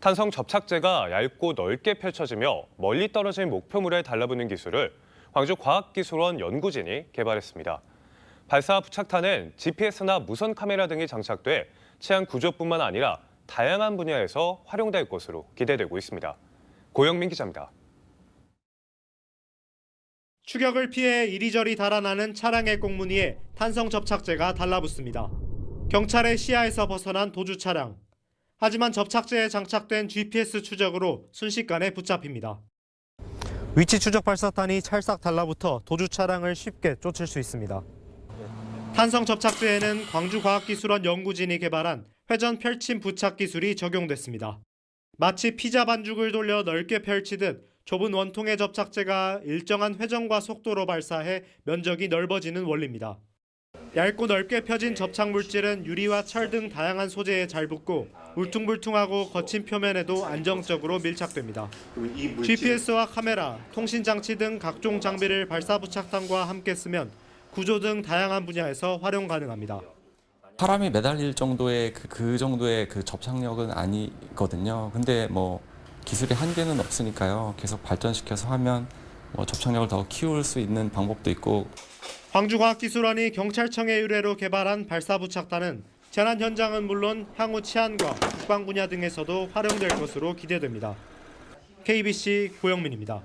탄성 접착제가 얇고 넓게 펼쳐지며 멀리 떨어진 목표물에 달라붙는 기술을 광주과학기술원 연구진이 개발했습니다. 발사 부착탄은 GPS나 무선 카메라 등이 장착돼 치안 구조뿐만 아니라 다양한 분야에서 활용될 것으로 기대되고 있습니다. 고영민 기자입니다. 추격을 피해 이리저리 달아나는 차량의 꽁무니에 탄성 접착제가 달라붙습니다. 경찰의 시야에서 벗어난 도주 차량. 하지만 접착제에 장착된 GPS 추적으로 순식간에 붙잡힙니다. 위치 추적 발사탄이 찰싹 달라붙어 도주 차량을 쉽게 쫓을 수 있습니다. 탄성 접착제에는 광주과학기술원 연구진이 개발한 회전 펼침 부착 기술이 적용됐습니다. 마치 피자 반죽을 돌려 넓게 펼치듯 좁은 원통의 접착제가 일정한 회전과 속도로 발사해 면적이 넓어지는 원리입니다. 얇고 넓게 펴진 접착 물질은 유리와 철 등 다양한 소재에 잘 붙고 울퉁불퉁하고 거친 표면에도 안정적으로 밀착됩니다. GPS와 카메라, 통신 장치 등 각종 장비를 발사 부착탄과 함께 쓰면 구조 등 다양한 분야에서 활용 가능합니다. 사람이 매달릴 정도의 그, 그 정도의 그 접착력은 아니거든요. 근데 뭐 기술의 한계는 없으니까요. 계속 발전시켜서 하면 뭐 접착력을 더 키울 수 있는 방법도 있고 광주과학기술원이 경찰청의 의뢰로 개발한 발사부착탄은 재난 현장은 물론 향후 치안과 국방 분야 등에서도 활용될 것으로 기대됩니다. KBC 고영민입니다.